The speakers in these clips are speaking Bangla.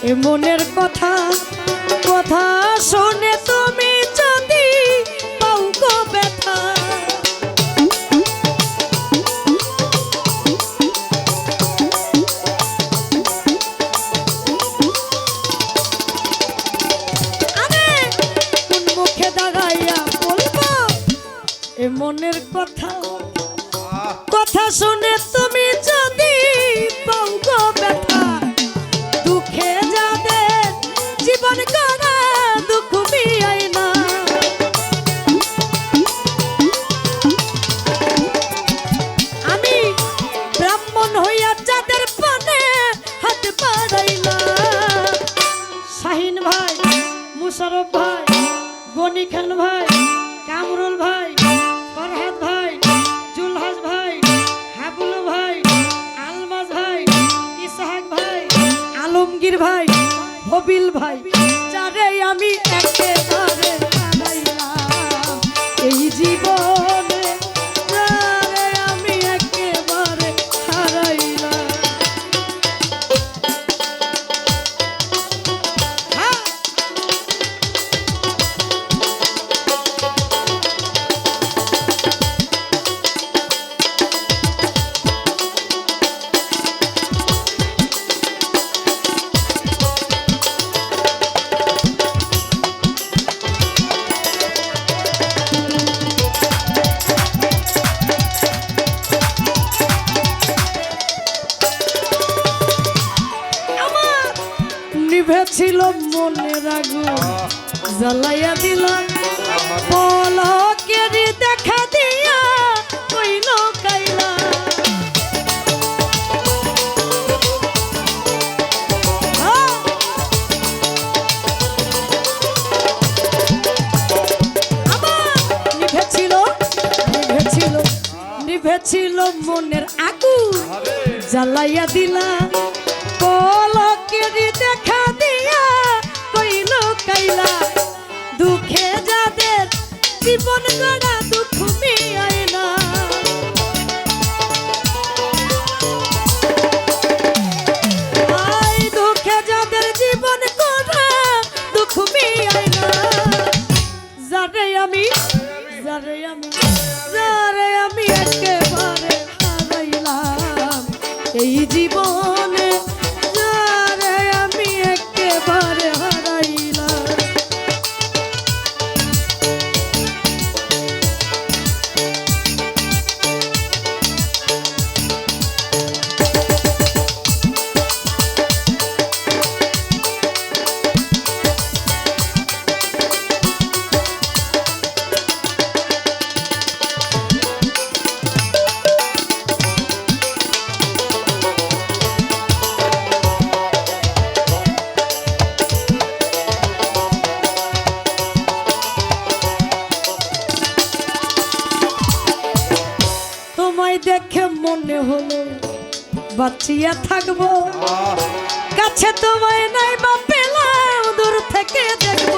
এ মনের কথা কথা শুনে তুমি যদি পাও গো এ মনের কথা কথা শুনে আলমগীর ভাই হবিল ভাই যারে আমি একে এই জীবনে নিভেছিল মনের আগুন। জ্বালাইয়া দিলাম পলকের দেখা দিয়া কইল। কাইলা নিভেছিল মনের আগুন। জ্বালাইয়া দিলা। জীবন গড়া দুঃখ দেখে মনে হলো বাঁচিয়া থাকব। কাছে তোমায় নাই বা পেলাম দূর থেকে দেখব?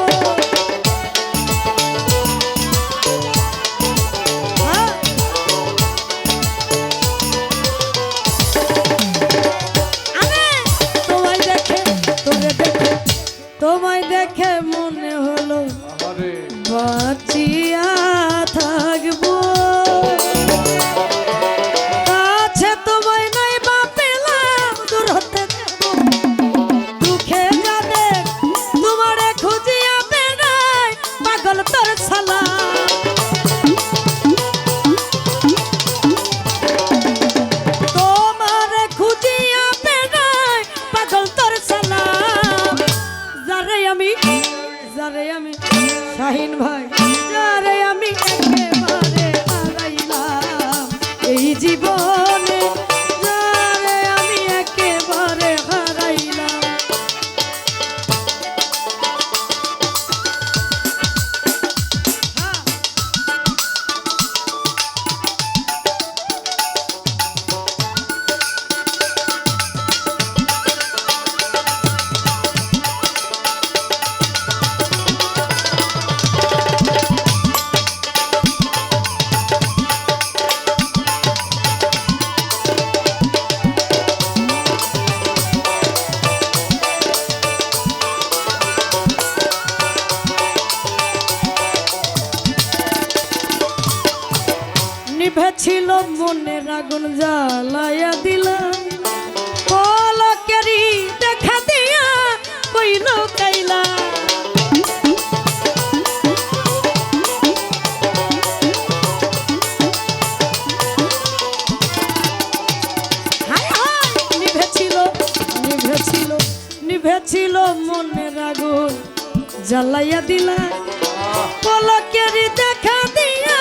তোমায় দেখে মনে হলো বাঁচিয়া থাকব। পাগল তোর ছালা তোমারে খুঁজিয়া বেড়াই পাগল তোর ছালা যারে আমি যারে আমি, শাহিন ভাই, যারে আমি একেবারে হারাইলাম। এই জীবনে নিভেছিল মনে আগুন জ্বালাইয়া দিলাম। পলকেরি দেখা দিয়া কইল কাইলা নিভেছিল মনে আগুন জ্বালাইয়া দিলা পলকেরি দেখা দিয়া